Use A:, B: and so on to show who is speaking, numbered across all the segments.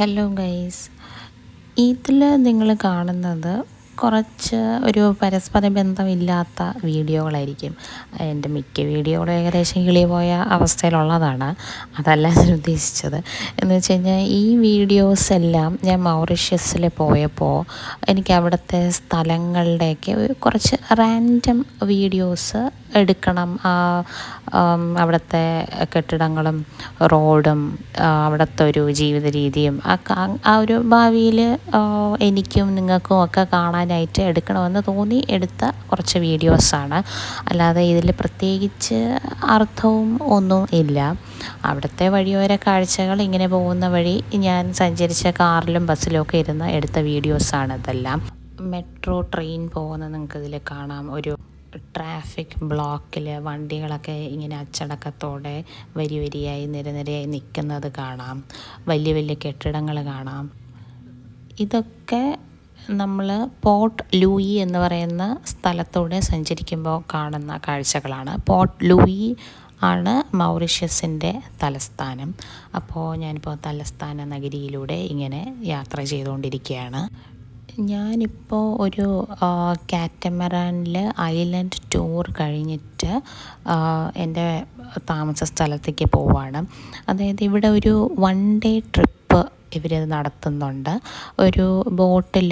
A: Hello guys ഇതിൽ നിങ്ങൾ കാണുന്നത് കുറച്ച് ഒരു പരസ്പര ബന്ധമില്ലാത്ത വീഡിയോകളായിരിക്കും. എന്റെ മിക്ക വീഡിയോകളും ഏകദേശം കിളി പോയ അവസ്ഥയിലുള്ളതാണ്. അതല്ല ഞാൻ ഉദ്ദേശിച്ചത്. എന്ന് വെച്ച് കഴിഞ്ഞാൽ ഈ വീഡിയോസ് എല്ലാം ഞാൻ മൗറീഷ്യസിൽ പോയപ്പോൾ എനിക്ക് അവിടുത്തെ സ്ഥലങ്ങളുടെയൊക്കെ കുറച്ച് റാൻഡം വീഡിയോസ് എടുക്കണം. അവിടുത്തെ കെട്ടിടങ്ങളും റോഡും അവിടുത്തെ ഒരു ജീവിത രീതിയും ആ ഒരു ഭാവിയിൽ എനിക്കും നിങ്ങൾക്കും ഒക്കെ കാണാനായിട്ട് എടുക്കണമെന്ന് തോന്നി എടുത്ത കുറച്ച് വീഡിയോസാണ്. അല്ലാതെ ഇതിൽ പ്രത്യേകിച്ച് അർത്ഥവും ഒന്നും ഇല്ല. അവിടുത്തെ വഴിയോര കാഴ്ചകൾ ഇങ്ങനെ പോകുന്ന വഴി ഞാൻ സഞ്ചരിച്ച കാറിലും ബസ്സിലും ഒക്കെ ഇരുന്ന് എടുത്ത വീഡിയോസാണ് ഇതെല്ലാം. മെട്രോ ട്രെയിൻ പോകുന്നത് നിങ്ങൾക്ക് ഇതിൽ കാണാം. ഒരു ട്രാഫിക് ബ്ലോക്കിൽ വണ്ടികളൊക്കെ ഇങ്ങനെ അച്ചടക്കത്തോടെ വരി വരിയായി നിരനിരയായി നിൽക്കുന്നത് കാണാം. വലിയ വലിയ കെട്ടിടങ്ങൾ കാണാം. ഇതൊക്കെ നമ്മൾ പോർട്ട് ലൂയി എന്ന് പറയുന്ന സ്ഥലത്തൂടെ സഞ്ചരിക്കുമ്പോൾ കാണുന്ന കാഴ്ചകളാണ്. പോർട്ട് ലൂയി ആണ് മൗറീഷ്യസിന്റെ തലസ്ഥാനം. അപ്പോൾ ഞാനിപ്പോൾ തലസ്ഥാന നഗരിയിലൂടെ ഇങ്ങനെ യാത്ര ചെയ്തുകൊണ്ടിരിക്കുകയാണ്. ഞാനിപ്പോൾ ഒരു കാറ്റമറാനിൽ ഐലൻഡ് ടൂർ കഴിഞ്ഞിട്ട് എന്റെ താമസ സ്ഥലത്തേക്ക് പോവാണ്. അതായത് ഇവിടെ ഒരു വൺ ഡേ ട്രിപ്പ് ഇവർ നടത്തുന്നുണ്ട്. ഒരു ബോട്ടിൽ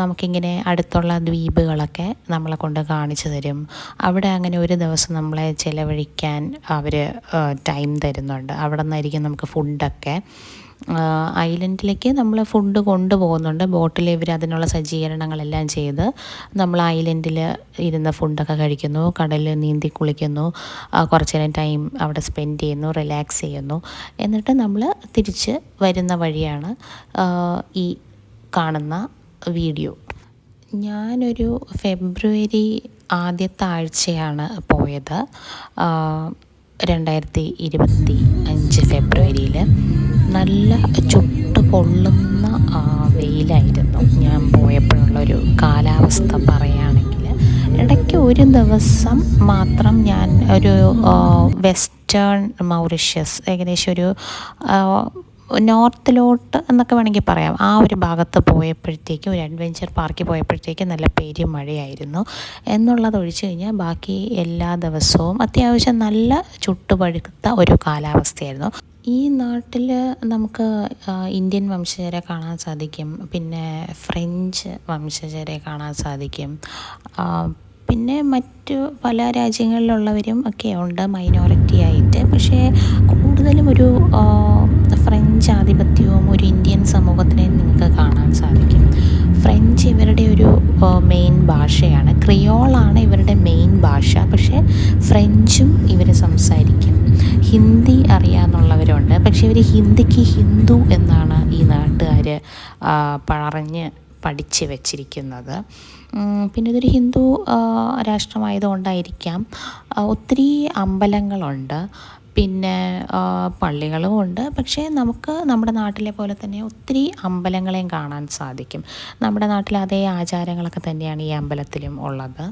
A: നമുക്കിങ്ങനെ അടുത്തുള്ള ദ്വീപുകളൊക്കെ നമ്മളെ കൊണ്ട് കാണിച്ചു തരും. അവിടെ അങ്ങനെ ഒരു ദിവസം നമ്മളെ ചിലവഴിക്കാൻ അവർ ടൈം തരുന്നുണ്ട്. അവിടെ നിന്നായിരിക്കും നമുക്ക് ഫുഡൊക്കെ. ഐലൻഡിലേക്ക് നമ്മൾ ഫുഡ് കൊണ്ടുപോകുന്നുണ്ട്. ബോട്ടിൽ ഇവർ അതിനുള്ള സജ്ജീകരണങ്ങളെല്ലാം ചെയ്ത് നമ്മൾ ഐലൻഡിൽ ഇരുന്ന് ഫുഡൊക്കെ കഴിക്കുന്നു കടലിൽ നീന്തി കുളിക്കുന്നു കുറച്ച് നേരം ടൈം അവിടെ സ്പെൻഡ് ചെയ്യുന്നു റിലാക്സ് ചെയ്യുന്നു. എന്നിട്ട് നമ്മൾ തിരിച്ച് വരുന്ന വഴിയാണ് ഈ കാണുന്ന വീഡിയോ. ഞാനൊരു ഫെബ്രുവരി ആദ്യത്തെ ആഴ്ചയാണ് പോയത് രണ്ടായിരത്തി ഇരുപത്തി അഞ്ച് ഫെബ്രുവരിയിൽ നല്ല ചുട്ട് പൊള്ളുന്ന വെയിലായിരുന്നു. ഞാൻ പോയപ്പോഴുള്ളൊരു കാലാവസ്ഥ പറയുകയാണെങ്കിൽ. ഇടയ്ക്ക് ഒരു ദിവസം മാത്രം ഞാൻ ഒരു വെസ്റ്റേൺ മൗറിഷ്യസ് ഏകദേശം ഒരു നോർത്തിലോട്ട് എന്നൊക്കെ വേണമെങ്കിൽ പറയാം. ആ ഒരു ഭാഗത്ത് പോയപ്പോഴത്തേക്കും ഒരു അഡ്വഞ്ചർ പാർക്കിൽ പോയപ്പോഴത്തേക്കും നല്ല പേരും മഴയായിരുന്നു. എന്നുള്ളത് ഒഴിച്ചു കഴിഞ്ഞാൽ ബാക്കി എല്ലാ ദിവസവും അത്യാവശ്യം നല്ല ചുട്ടുപഴുത്ത ഒരു കാലാവസ്ഥയായിരുന്നു. ഈ നാട്ടിൽ നമുക്ക് ഇന്ത്യൻ വംശജരെ കാണാൻ സാധിക്കും. പിന്നെ ഫ്രഞ്ച് വംശജരെ കാണാൻ സാധിക്കും. പിന്നെ മറ്റു പല രാജ്യങ്ങളിലുള്ളവരും ഒക്കെ ഉണ്ട് മൈനോറിറ്റി ആയിട്ട്. പക്ഷേ കൂടുതലും ഒരു ഫ്രഞ്ച് ആധിപത്യവും ഒരു ഇന്ത്യൻ സമൂഹത്തിനെ നിങ്ങൾക്ക് കാണാൻ സാധിക്കും. ഫ്രഞ്ച് ഇവരുടെ ഒരു മെയിൻ ഭാഷയാണ്. ക്രിയോളാണ് ഇവരുടെ മെയിൻ ഭാഷ. പക്ഷേ ഫ്രഞ്ചും ഇവർ സംസാരിക്കും. ഹിന്ദി അറിയാമെന്നുള്ളവരുണ്ട് പക്ഷെ ഇവർ ഹിന്ദിക്ക് ഹിന്ദു എന്നാണ് ഈ നാട്ടുകാർ പറഞ്ഞ് പഠിച്ച് വച്ചിരിക്കുന്നത്. പിന്നെ ഇതൊരു ഹിന്ദു രാഷ്ട്രമായതുകൊണ്ടായിരിക്കാം. ഒത്തിരി അമ്പലങ്ങളുണ്ട്. പിന്നെ പള്ളികളും ഉണ്ട്. പക്ഷേ നമുക്ക് നമ്മുടെ നാട്ടിലെ പോലെ തന്നെ ഒത്തിരി അമ്പലങ്ങളെയും കാണാൻ സാധിക്കും. നമ്മുടെ നാട്ടിലെ അതേ ആചാരങ്ങളൊക്കെ തന്നെയാണ് ഈ അമ്പലത്തിലും ഉള്ളത്.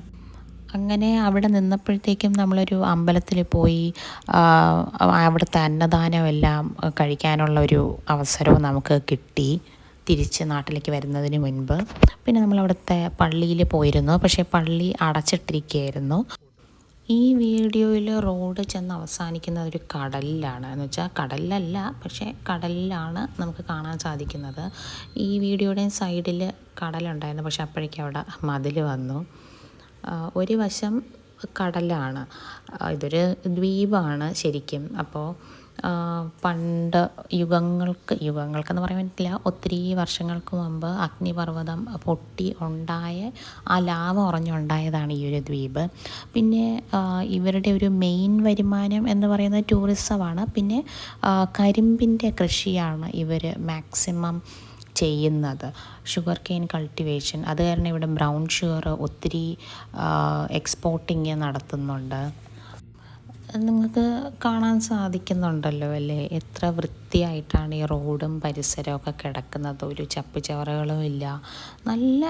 A: അങ്ങനെ അവിടെ നിന്നപ്പോഴത്തേക്കും നമ്മളൊരു അമ്പലത്തിൽ പോയി അവിടുത്തെ അന്നദാനം എല്ലാം കഴിക്കാനുള്ള ഒരു അവസരവും നമുക്ക് കിട്ടി. തിരിച്ച് നാട്ടിലേക്ക് വരുന്നതിന് മുൻപ്. പിന്നെ നമ്മൾ അവിടുത്തെ പള്ളിയിൽ പോയിരുന്നു. പക്ഷേ പള്ളി അടച്ചിട്ടിരിക്കുകയായിരുന്നു. ഈ വീഡിയോയിൽ റോഡ് ചെന്ന് അവസാനിക്കുന്നത് ഒരു കടലിലാണ്. എന്ന് വെച്ചാൽ കടലിലല്ല പക്ഷേ കടലിലാണ് നമുക്ക് കാണാൻ സാധിക്കുന്നത്. ഈ വീഡിയോയുടെ സൈഡിൽ കടലുണ്ടായിരുന്നു. പക്ഷേ അപ്പോഴേക്കും അവിടെ മതിൽ വന്നു. ഒരു വശം കടലാണ്. ഇതൊരു ദ്വീപാണ് ശരിക്കും. അപ്പോൾ പണ്ട് യുഗങ്ങൾക്ക് യുഗങ്ങൾക്കെന്ന് പറയാൻ പറ്റില്ല ഒത്തിരി വർഷങ്ങൾക്ക് മുമ്പ് അഗ്നിപർവതം പൊട്ടി ഉണ്ടായ ആ ലാവ ഉറഞ്ഞുണ്ടായതാണ് ഈ ഒരു ദ്വീപ്. പിന്നെ ഇവരുടെ ഒരു മെയിൻ വരുമാനം എന്ന് പറയുന്നത് ടൂറിസമാണ്. പിന്നെ കരിമ്പിന്റെ കൃഷിയാണ് ഇവർ മാക്സിമം ചെയ്യുന്നത്. ഷുഗർ കെയിൻ കൾട്ടിവേഷൻ അത് കാരണം ഇവിടെ ബ്രൗൺ ഷുഗർ ഒത്തിരി എക്സ്പോർട്ടിങ് നടത്തുന്നുണ്ട്. നിങ്ങൾക്ക് കാണാൻ സാധിക്കുന്നുണ്ടല്ലോ അല്ലേ? എത്ര വൃത്തിയായിട്ടാണ് ഈ റോഡും പരിസരമൊക്കെ കിടക്കുന്നത്. ഒരു ചപ്പുചവറുകളും ഇല്ല. നല്ല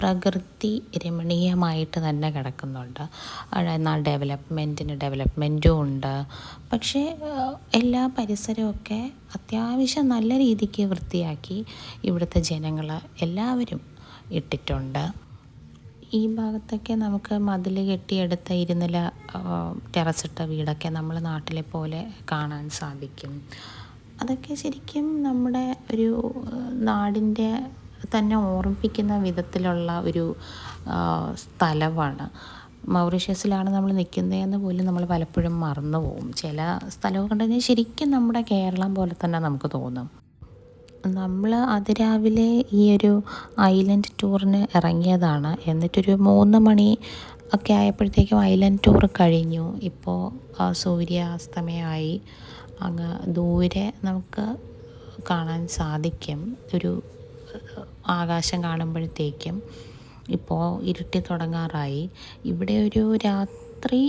A: പ്രകൃതി രമണീയമായിട്ട് തന്നെ കിടക്കുന്നുണ്ട്. എന്നാൽ ഡെവലപ്മെന്റിന് ഡെവലപ്മെന്റും ഉണ്ട്. പക്ഷേ എല്ലാ പരിസരമൊക്കെ അത്യാവശ്യം നല്ല രീതിക്ക് വൃത്തിയാക്കി ഇവിടുത്തെ ജനങ്ങൾ എല്ലാവരും ഇട്ടിട്ടുണ്ട്. ഈ ഭാഗത്തൊക്കെ നമുക്ക് മതിൽ കെട്ടിയെടുത്ത ഇരുന്നില ടെറസിട്ട വീടൊക്കെ നമ്മൾ നാട്ടിലെ പോലെ കാണാൻ സാധിക്കും. അതൊക്കെ ശരിക്കും നമ്മുടെ ഒരു നാടിന്റെ തന്നെ ഓർമ്മിപ്പിക്കുന്ന വിധത്തിലുള്ള ഒരു സ്ഥലമാണ്. മൗറീഷ്യസിലാണ് നമ്മൾ നിൽക്കുന്നതെന്ന് പോലും നമ്മൾ പലപ്പോഴും മറന്നു പോകും. ചില സ്ഥലമൊക്കെ കണ്ടുകഴിഞ്ഞാൽ ശരിക്കും നമ്മുടെ കേരളം പോലെ തന്നെ നമുക്ക് തോന്നും. നമ്മൾ അതിരാവിലെ ഈ ഒരു ഐലൻഡ് ടൂറിന് ഇറങ്ങിയതാണ്. എന്നിട്ടൊരു മൂന്ന് മണി ഒക്കെ ആയപ്പോഴത്തേക്കും ഐലൻഡ് ടൂർ കഴിഞ്ഞു. ഇപ്പോൾ സൂര്യാസ്തമയമായി. അങ്ങ് ദൂരെ നമുക്ക് കാണാൻ സാധിക്കും. ഒരു ആകാശം കാണുമ്പോഴത്തേക്കും ഇപ്പോൾ ഇരുട്ടി തുടങ്ങാറായി. ഇവിടെ ഒരു രാത്രി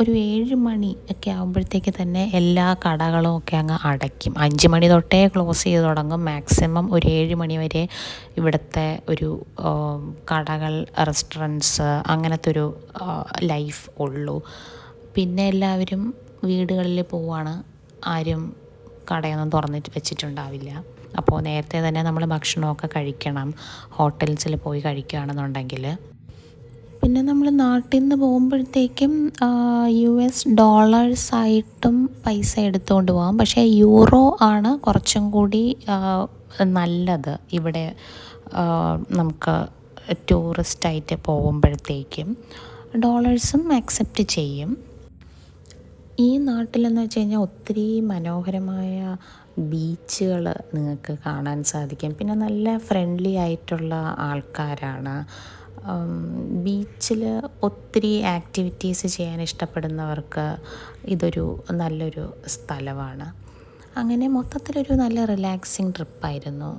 A: ഒരു ഏഴ് മണി ഒക്കെ ആകുമ്പോഴത്തേക്ക് തന്നെ എല്ലാ കടകളും ഒക്കെ അങ്ങ് അടയ്ക്കും. അഞ്ച് മണി തൊട്ടേ ക്ലോസ് ചെയ്ത് തുടങ്ങും. മാക്സിമം ഒരു ഏഴ് മണി വരെ ഇവിടുത്തെ ഒരു കടകൾ റെസ്റ്റോറന്റ്സ് അങ്ങനത്തെ ഒരു ലൈഫ് ഉള്ളൂ. പിന്നെ എല്ലാവരും വീടുകളിൽ പോവാണ്. ആരും കടയൊന്നും തുറന്നിട്ട് വെച്ചിട്ടുണ്ടാവില്ല. അപ്പോൾ നേരത്തെ തന്നെ നമ്മൾ ഭക്ഷണമൊക്കെ കഴിക്കണം. ഹോട്ടൽസിൽ പോയി കഴിക്കുകയാണെന്നുണ്ടെങ്കിൽ. പിന്നെ നമ്മൾ നാട്ടിൽ നിന്ന് പോകുമ്പോഴത്തേക്കും യു എസ് ഡോളേഴ്സ് ആയിട്ടും പൈസ എടുത്തുകൊണ്ട് പോകാം. പക്ഷേ യൂറോ ആണ് കുറച്ചും കൂടി നല്ലത്. ഇവിടെ നമുക്ക് ടൂറിസ്റ്റായിട്ട് പോകുമ്പോഴത്തേക്കും ഡോളേഴ്സും അക്സെപ്റ്റ് ചെയ്യും. ഈ നാട്ടിലെന്ന് വെച്ച് കഴിഞ്ഞാൽ ഒത്തിരി മനോഹരമായ ബീച്ചുകൾ നിങ്ങൾക്ക് കാണാൻ സാധിക്കും. പിന്നെ നല്ല ഫ്രണ്ട്ലി ആയിട്ടുള്ള ആൾക്കാരാണ്. ബീച്ചിൽ ഒത്തിരി ആക്ടിവിറ്റീസ് ചെയ്യാൻ ഇഷ്ടപ്പെടുന്നവർക്ക് ഇതൊരു നല്ലൊരു സ്ഥലമാണ്. അങ്ങനെ മൊത്തത്തിലൊരു നല്ല റിലാക്സിങ് ട്രിപ്പായിരുന്നു